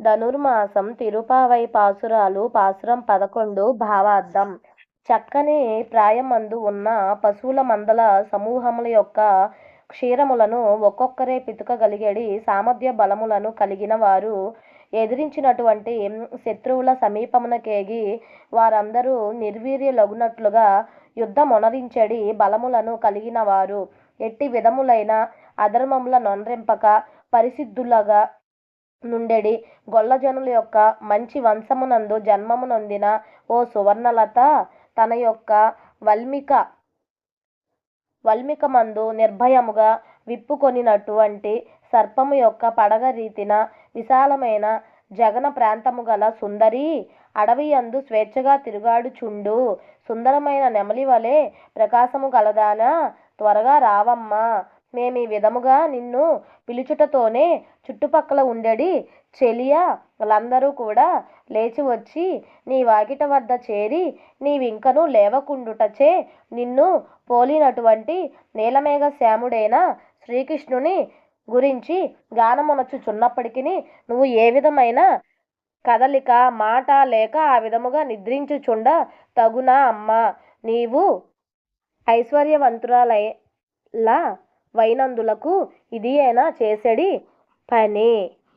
ధనుర్మాసం తిరుపావై పాసురాలు పాసురం పదకొండు భావార్థం. చక్కని ప్రాయమందు ఉన్న పశువుల మందల సమూహముల యొక్క క్షీరములను ఒక్కొక్కరే పితుకగలిగేడి సామర్థ్య బలములను కలిగిన వారు ఎదిరించినటువంటి శత్రువుల సమీపమునకేగి వారందరూ నిర్వీర్యులగునట్లుగా యుద్ధమునరించడి బలములను కలిగిన వారు. ఎట్టి విధములైన అధర్మముల నొనరింపక పరిసిద్ధులగా నుండెడి గొల్లజనుల యొక్క మంచి వంశమునందు జన్మము నొందిన ఓ సువర్ణలత తన యొక్క వల్మిక వల్మికమందు నిర్భయముగా విప్పుకొనినటువంటి సర్పము యొక్క పడగ రీతిన విశాలమైన జగన ప్రాంతము గల సుందరి అడవియందు స్వేచ్ఛగా తిరుగాడుచుండు. సుందరమైన నెమలి వలె ప్రకాశము గలదానా? త్వరగా రావమ్మా. మేమీ విధముగా నిన్ను పిలుచుటతోనే చుట్టుపక్కల ఉండెడి చెలియా లందరూ కూడా లేచి వచ్చి నీ వాకిట వద్ద చేరి నీవింకనూ లేవకుండుటచే నిన్ను పోలినటువంటి నీలమేఘ శ్యాముడైన శ్రీకృష్ణుని గురించి గానమునచుచున్నప్పటికీ నువ్వు ఏ విధమైన కదలిక మాట లేక ఆ విధముగా నిద్రించుచుండ తగునా అమ్మా. నీవు ఐశ్వర్యవంతురాలైలా వైనందులకు ఇదియేనా చేసెడి పని.